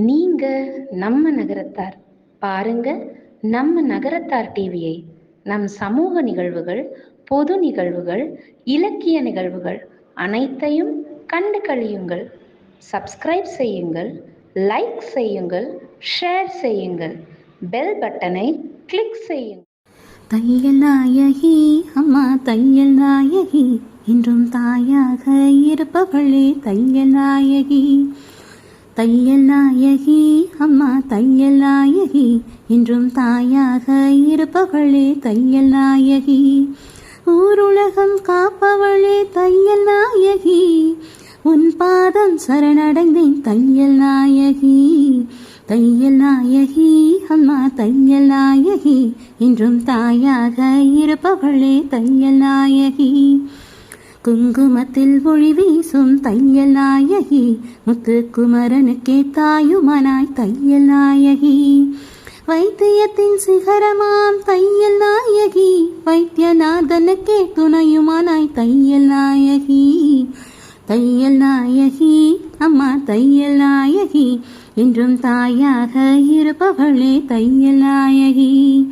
நீங்க நம்ம நகரத்தார். பாருங்க நம்ம நகரத்தார் டிவியை. நம் சமூக நிகழ்வுகள் பொது நிகழ்வுகள் இலக்கிய நிகழ்வுகள் அனைத்தையும் கண்டு கழியுங்கள். சப்ஸ்கிரைப் செய்யுங்கள் லைக் செய்யுங்கள் ஷேர் செய்யுங்கள். பெல் பட்டனை கிளிக் செய்யுங்கள். தையல் நாயகி அம்மா தையல் நாயகி என்றும் தாயாக இருப்பவளே தையல் நாயகி. தையல் நாயகி அம்மா தையல் நாயகி இன்றும் தாயாக இருப்பவளே தையல் நாயகி ஊருலகம் காப்பவளே தையல் நாயகி உன் பாதம் சரணடைந்தேன் தையல் நாயகி தையல் நாயகி அம்மா தையல் நாயகி இன்றும் தாயாக இருப்பவளே தையல் நாயகி குங்குமத்தில் ஒளி வீசும் தையல் நாயகி முத்துக்குமரனுக்கே தாயுமனாய் தையல் நாயகி. வைத்தியத்தின் சிகரமாம் தையல் நாயகி வைத்தியநாதனுக்கே துணையுமானாய் தையல் நாயகி. தையல் நாயகி அம்மா தையல் நாயகி என்றும் தாயாக இருப்பவளே தையல் நாயகி.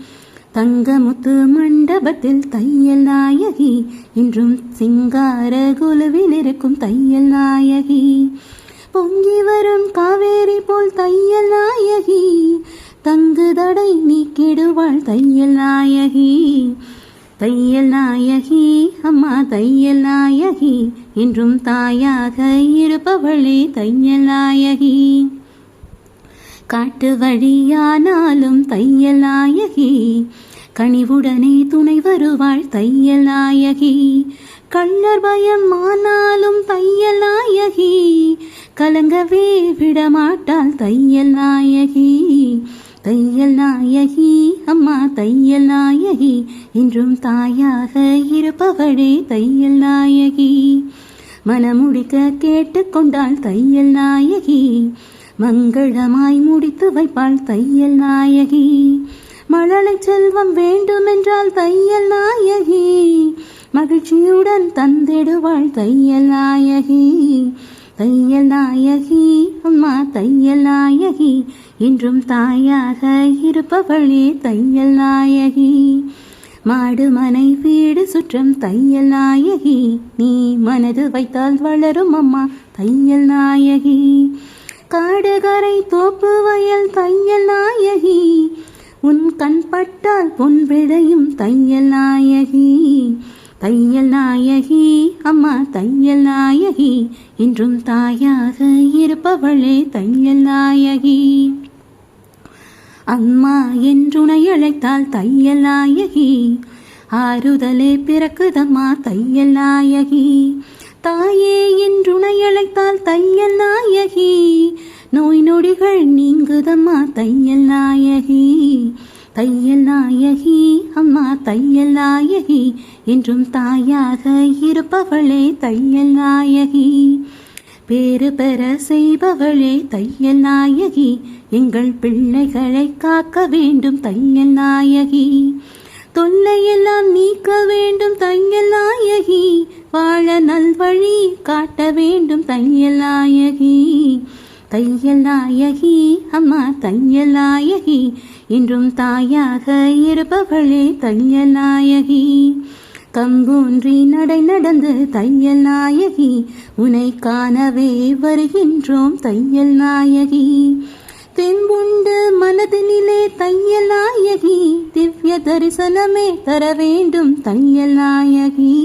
தங்கமுத்து மண்டபத்தில் தையல் நாயகி இன்றும் சிங்கார குழுவில் இருக்கும் தையல் நாயகி. பொங்கி வரும் காவேரி போல் தையல் நாயகி தங்கு தடை நீக்கிடுவாள் தையல் நாயகி. தையல் நாயகி அம்மா தையல் நாயகி என்றும் தாயாக இருப்பவளே தையல் நாயகி. காட்டு வழியானாலும் தையலாயகி கனிவுடனே துணை வருவாள் தையலாயகி கள்ளர் பயம் ஆனாலும் தையலாயகி கலங்கவே விடமாட்டாள் தையலாயகி தையல் நாயகி அம்மா தையல் நாயகி. இன்றும் தாயாக இருப்பவளே தையல் நாயகி. மனமுடிக்க கேட்டுக்கொண்டாள் தையல் நாயகி. மங்களமாய் முடித்து வைப்பாள் தையல் நாயகி. மழலை செல்வம் வேண்டுமென்றால் தையல் நாயகி. மகிழ்ச்சியுடன் தந்திடுவாள் தையல் நாயகி. தையல் நாயகி அம்மா தையல் நாயகி. இன்றும் தாயாக இருப்பவளே தையல் நாயகி. மாடு மனை வீடு சுற்றம் தையல் நாயகி. நீ மனது வைத்தால் வளரும் அம்மா தையல் நாயகி. காடுகரை தோப்பு வயல் தையல் நாயகி. உன் கண் பட்டால் பொன் விளையும் தையல் நாயகி. தையல் நாயகி அம்மா தையல் நாயகி. இன்றும் தாயாக இருப்பவளே தையல் நாயகி. அம்மா என்றுனை அழைத்தால் தையல் நாயகி. ஆறுதலே பிறக்குதம்மா தையல் நாயகி. நோய் நீங்குதம்மா தையல் நாயகி. தையல் நாயகி அம்மா தையல் நாயகி. என்றும் தாயாக இருப்பவளே தையல் நாயகி. பேறு பெற செய்பவளே தையல் நாயகி. எங்கள் பிள்ளைகளை காக்க வேண்டும் தையல் நாயகி. தொல்லையெல்லாம் நீக்க வேண்டும் தையல் நாயகி. வாழ நல்வழி காட்ட வேண்டும் தையல் நாயகி. தையலாயகி அம்மா தையலாயகி இன்றும் தாயாக இருப்பவளே தையலாயகி. கம்பூன்றி நடை நடந்து தையல் நாயகி உனை காணவே வருகின்றோம் தையல் நாயகி தென்புண்டு மனதினிலே தையல் நாயகி திவ்ய தரிசனமே தர வேண்டும் தையல் நாயகி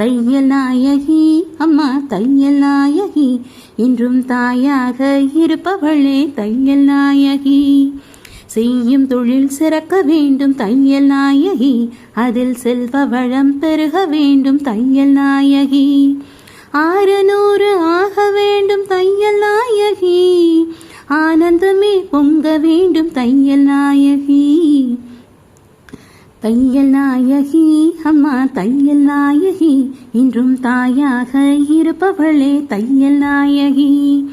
தையல் நாயகி அம்மா தையல் நாயகி இன்றும் தாயாக இருப்பவளே தையல் நாயகி செய்யும் தொழில் சிறக்க வேண்டும் தையல் நாயகி அதில் செல்வ வளம் பெருக வேண்டும் தையல் நாயகி ஆறு நூறு ஆக வேண்டும் தையல் நாயகி ஆனந்தமே பொங்க வேண்டும் தையல் நாயகி தையல் நாயகி அம்மா தையல் நாயகி இன்றும் தாயாக இருப்பவளே தையல் நாயகி.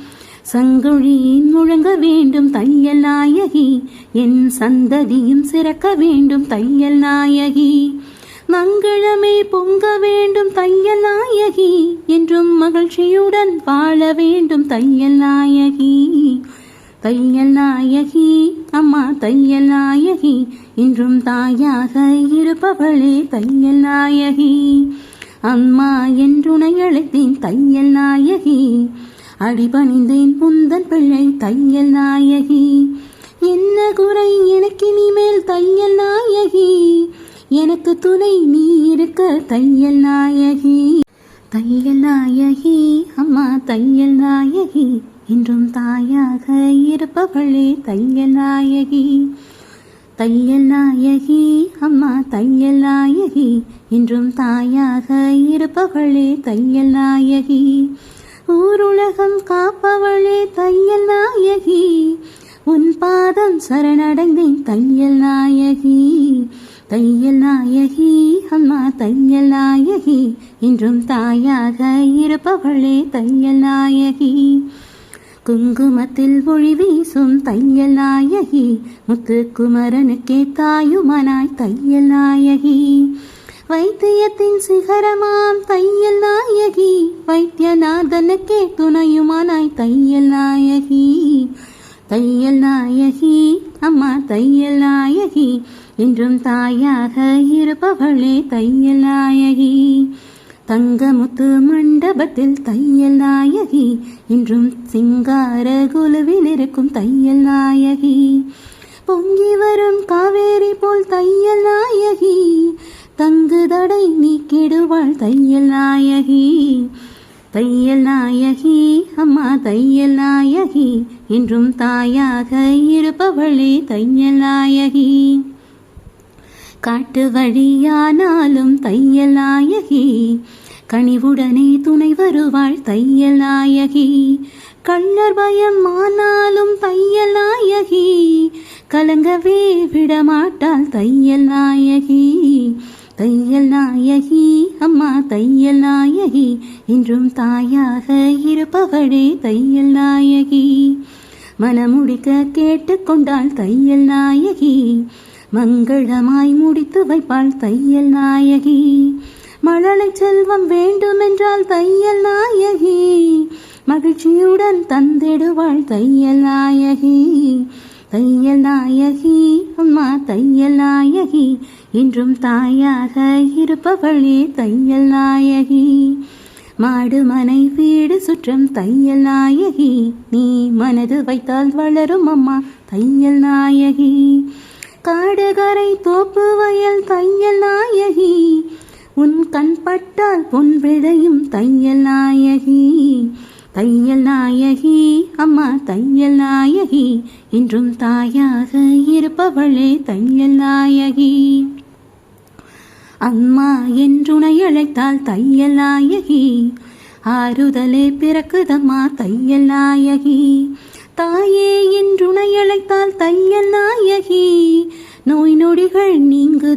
சங்குழியின் முழங்க வேண்டும் தையல் நாயகி என் சந்ததியும் சிறக்க வேண்டும் தையல் நாயகி. மங்களமே பொங்க வேண்டும் தையல் நாயகி என்றும் மகிழ்ச்சியுடன் வாழ வேண்டும் தையல் நாயகி. தையல் நாயகி அம்மா தையல் நாயகி இன்றும் தாயாக இருப்பவளே தையல் நாயகி. அம்மா என்றுனை அழைத்தேன் தையல் நாயகி அடிபணிந்தேன் முந்தன் பிள்ளை தையல் நாயகி. என்ன குறை எனக்கு இனிமேல் தையல் நாயகி? எனக்கு துணை நீ இருக்க தையல் நாயகி. தையல் நாயகி அம்மா தையல் நாயகி. இன்றும் தாயாக இருப்பவளே தையல் நாயகி தையல் நாயகி அம்மா தையல் நாயகி. இன்றும் தாயாக இருப்பவளே தையல் நாயகி ஊருலகம் காப்பவளே தையல் நாயகி. உன் பாதம் சரணடைந்தேன் தையல் நாயகி தையல் நாயகி அம்மா தையல் நாயகி. இன்றும் தாயாக இருப்பவளே தையல் நாயகி. குங்குமத்தில் ஒளி வீசும் தையல் நாயகி முத்துக்குமரனுக்கே தாயுமனாய் தையல் நாயகி. வைத்தியத்தின் சிகரமாம் தையல் நாயகி வைத்தியநாதனுக்கே துணையுமானாய் தையல் நாயகி. தையல் நாயகி அம்மா தையல் நாயகி என்றும் தாயாக இருப்பவளே தையல் நாயகி. தங்கமுத்து மண்டபத்தில் தையல் நாயகி இன்றும் சிங்கார குழுவில் இருக்கும் தையல் நாயகி. பொங்கி வரும் காவேரி போல் தையல் நாயகி தங்கு தடை நீக்கிடுவாள் தையல் நாயகி. தையல் நாயகி அம்மா தையல் நாயகி இன்றும் தாயாக இருப்பவளே தையல் நாயகி. காட்டு வழியானாலும் தையலாயகி கனிவுடனே துணை வருவாள் தையலாயகி கள்ளர் பயம் ஆனாலும் தையலாயகி கலங்கவே விடமாட்டாள் தையலாயகி தையல் நாயகி அம்மா தையல் நாயகி. இன்றும் தாயாக இருப்பவளே தையல் நாயகி. மனமுடிக்க கேட்டுக்கொண்டாள் தையல் நாயகி. மங்களமாய் முடித்து வைப்பாள் தையல் நாயகி. மழலை செல்வம் வேண்டுமென்றால் தையல் நாயகி. மகிழ்ச்சியுடன் தந்திடுவாள் தையல் நாயகி. தையல் நாயகி அம்மா தையல் நாயகி. இன்றும் தாயாக இருப்பவளே தையல் நாயகி. மாடு மனை வீடு சுற்றம் தையல் நாயகி. நீ மனது வைத்தால் வளரும் அம்மா தையல் நாயகி. காடுகரை தோப்பு வயல் தையல் நாயகி. உன் கண் பட்டால் பொன் விளையும் தையல் நாயகி. தையல் நாயகி அம்மா தையல் நாயகி. இன்றும் தாயாக இருப்பவளே தையல் நாயகி. அம்மா என்றுனை அழைத்தால் தையல் நாயகி. ஆறுதலே பிறக்குதம்மா தையல் நாயகி. தாயே என்றுனை அழைத்தால் தையல் நாயகி.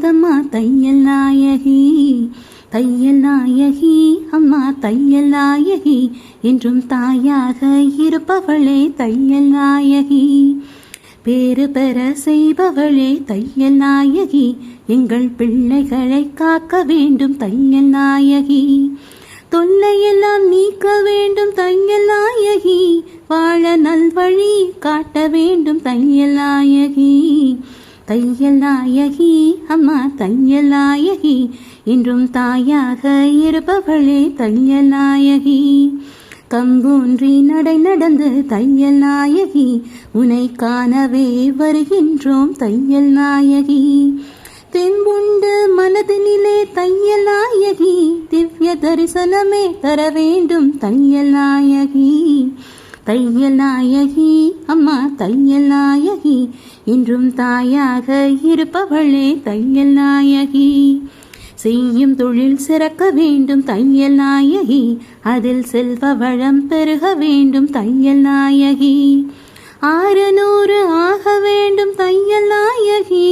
அற்புதம்மா தையல் நாயகி தையல் நாயகி அம்மா தையல் நாயகி என்றும் தாயாக இருப்பவளே தையல் நாயகி. பேறு பெற செய்பவளே தையல் நாயகி எங்கள் பிள்ளைகளை காக்க வேண்டும் தையல் நாயகி. தொல்லையெல்லாம் நீக்க வேண்டும் தையல் நாயகி வாழ நல்வழி காட்ட வேண்டும் தையல் நாயகி. தையலாயகி அம்மா தையலாயகி இன்றும் தாயாக இருப்பவளே தையலாயகி. கம்பூன்றி நடை நடந்து தையல் நாயகி உனை காணவே வருகின்றோம் தையல் நாயகி தென்புண்டு மனதினிலே தையல் நாயகி திவ்ய தரிசனமே தர வேண்டும் தையல் நாயகி தையல் நாயகி அம்மா தையல் நாயகி இன்றும் தாயாக இருப்பவளே தையல் நாயகி செய்யும் தொழில் சிறக்க வேண்டும் தையல் நாயகி அதில் செல்வ வளம் பெருக வேண்டும் தையல் நாயகி ஆறு நூறு ஆக வேண்டும் தையல் நாயகி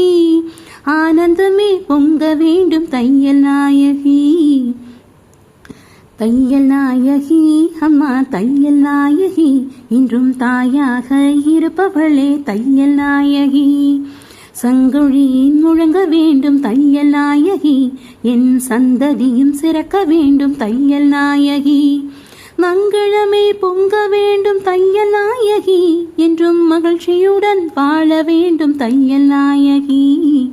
ஆனந்தமே பொங்க வேண்டும் தையல் நாயகி தையல் நாயகி அம்மா தையல் நாயகி இன்றும் தாயாக இருப்பவளே தையல் நாயகி. சங்குழி முழங்க வேண்டும் தையல் நாயகி என் சந்ததியும் சிறக்க வேண்டும் தையல் நாயகி. மங்களமே பொங்க வேண்டும் தையல் நாயகி என்றும் மகிழ்ச்சியுடன் வாழ வேண்டும் தையல் நாயகி.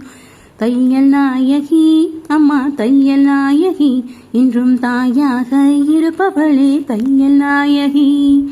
தையல் நாயகி அம்மா தையல் நாயகி இன்றும் தாயாக இருப்பவளே தையல் நாயகி.